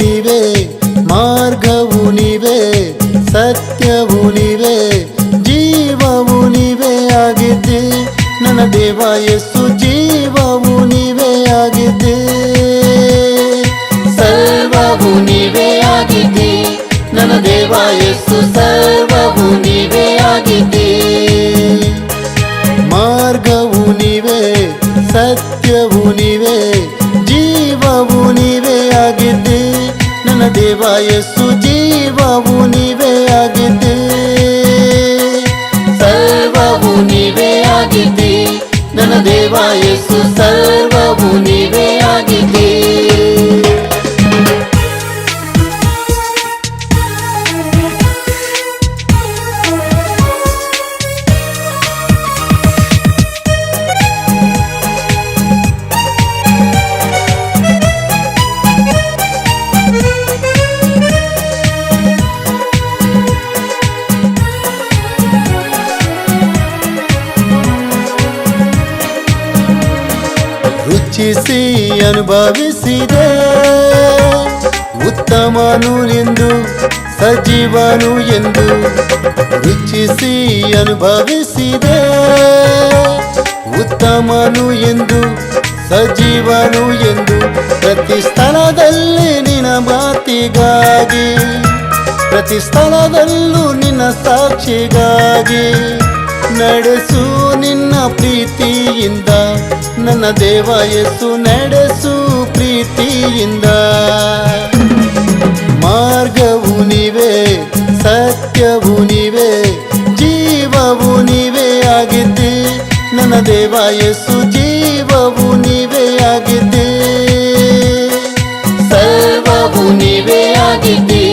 ನೀವೇ ಮಾರ್ಗವು ನೀವೇ ಸತ್ಯವು ನೀವೇ ಜೀವವು ನೀವೇ ಆಗಿದ್ದೆ. ನನ್ನ ದೇವ ದೇವ ಯೇಸು ಜೀವವು ರುಚಿಸಿ ಅನುಭವಿಸಿದೆ. ಉತ್ತಮನು ಎಂದು, ಸಜೀವನು ಎಂದು ವೀಕ್ಷಿಸಿ ಅನುಭವಿಸಿದೆ. ಉತ್ತಮನು ಎಂದು, ಸಜೀವನು ಎಂದು ಪ್ರತಿ ಸ್ಥಳದಲ್ಲಿ ನಿನ್ನ ಮಾತಿಗಾಗಿ, ಪ್ರತಿ ಸ್ಥಳದಲ್ಲೂ ನಿನ್ನ ಸಾಕ್ಷಿಗಾಗಿ ನಡೆಸು ನಿನ್ನ ಪ್ರೀತಿಯಿಂದ ನನ್ನ ದೇವ ಎಸ್ಸು ನಡೆಸು ಪ್ರೀತಿಯಿಂದ. ಮಾರ್ಗವು ನೀವೇ, ಸತ್ಯವು ನೀವೇ, ಜೀವವು ನೀವೇ ಆಗಿದ್ದೆ. ನನ್ನ ದೇವ ಎಸ್ಸು, ಜೀವವು ನೀವೇ ಆಗಿದ್ದೆ. ಸರ್ವವು ನೀವೇ ಆಗಿದ್ದೆ.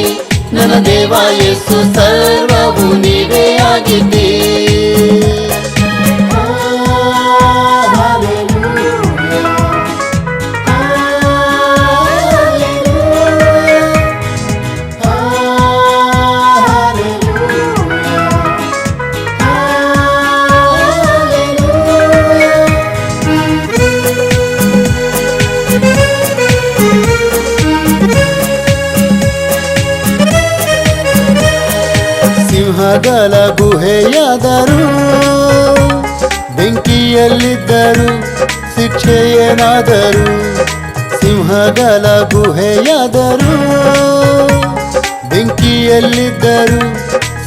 ನನ್ನ ದೇವ ಎಸ್ಸು ಸರ್ವವು ಸಿಂಹಗಳ ಗುಹೆಯಾದರು. ಬೆಂಕಿಯಲ್ಲಿದ್ದರು ಶಿಕ್ಷೆಯೇನಾದರು. ಸಿಂಹಗಳ ಗುಹೆಯಾದರು. ಬೆಂಕಿಯಲ್ಲಿದ್ದರು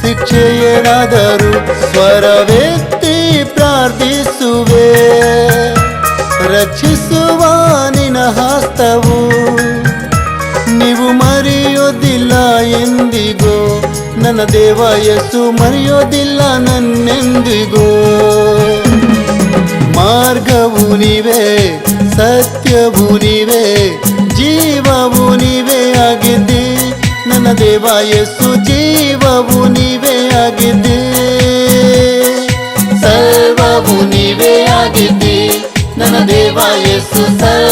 ಶಿಕ್ಷೆಯೇನಾದರು. ಸ್ವರವೆತ್ತಿ ಪ್ರಾರ್ಥಿಸುವೆ ದೇವ ಯೇಸು ಮರೆಯೋದಿಲ್ಲ ನನ್ನೆಂದಿಗೂ. ಮಾರ್ಗವು ನೀವೇ, ಸತ್ಯವು ನೀವೇ, ಜೀವವು ನೀವೇ ಆಗಿದ್ದೆ. ನನ್ನ ದೇವ ಯೇಸು ಜೀವವು ನೀವೇ ಆಗಿದ್ದೆ. ಸರ್ವವು ನೀವೇ ಆಗಿದ್ದೆ. ನನ್ನ ದೇವ ಯೇಸು ಸರ್ವವು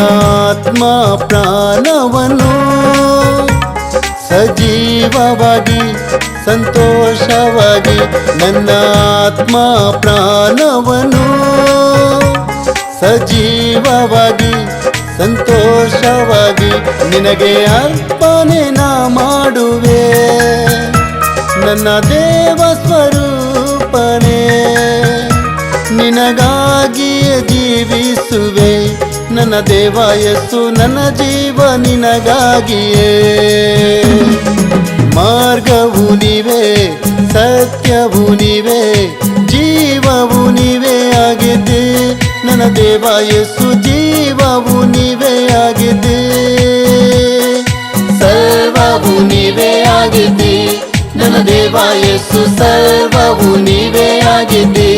ಆತ್ಮ ಪ್ರಾಣವನ್ನು ಸಜೀವವಾಗಿ, ಸಂತೋಷವಾಗಿ ನನ್ನ ಆತ್ಮ ಪ್ರಾಣವನು. ಸಜೀವವಾಗಿ, ಸಂತೋಷವಾಗಿ ನಿನಗೆ ಅರ್ಪಣೆ ನಾ ಮಾಡುವೆ. ನನ್ನ ದೇವ ಸ್ವರೂಪನೇ, ನಿನಗಾಗಿಯೇ ಜೀವಿಸುವೆ. ನನ್ನ ದೇವ ಯಸ್ಸು ನನ್ನ ಜೀವ ನಿನಗಾಗಿಯೇ. ಮಾರ್ಗವು ನೀವೇ, ಸತ್ಯವು ನೀವೇ, ಜೀವವು ನೀವೇ ಆಗಿದೆ ನನ್ನ ದೇವ ಯಸ್ಸು ಜೀವವು ನೀವೇ ಆಗಿದೆ ಸರ್ವವು ನೀವೇ ಆಗಿದೆ ನನ್ನ ದೇವ ಯಸ್ಸು ಸರ್ವವು ನೀವೇ ಆಗಿದ್ದೆ.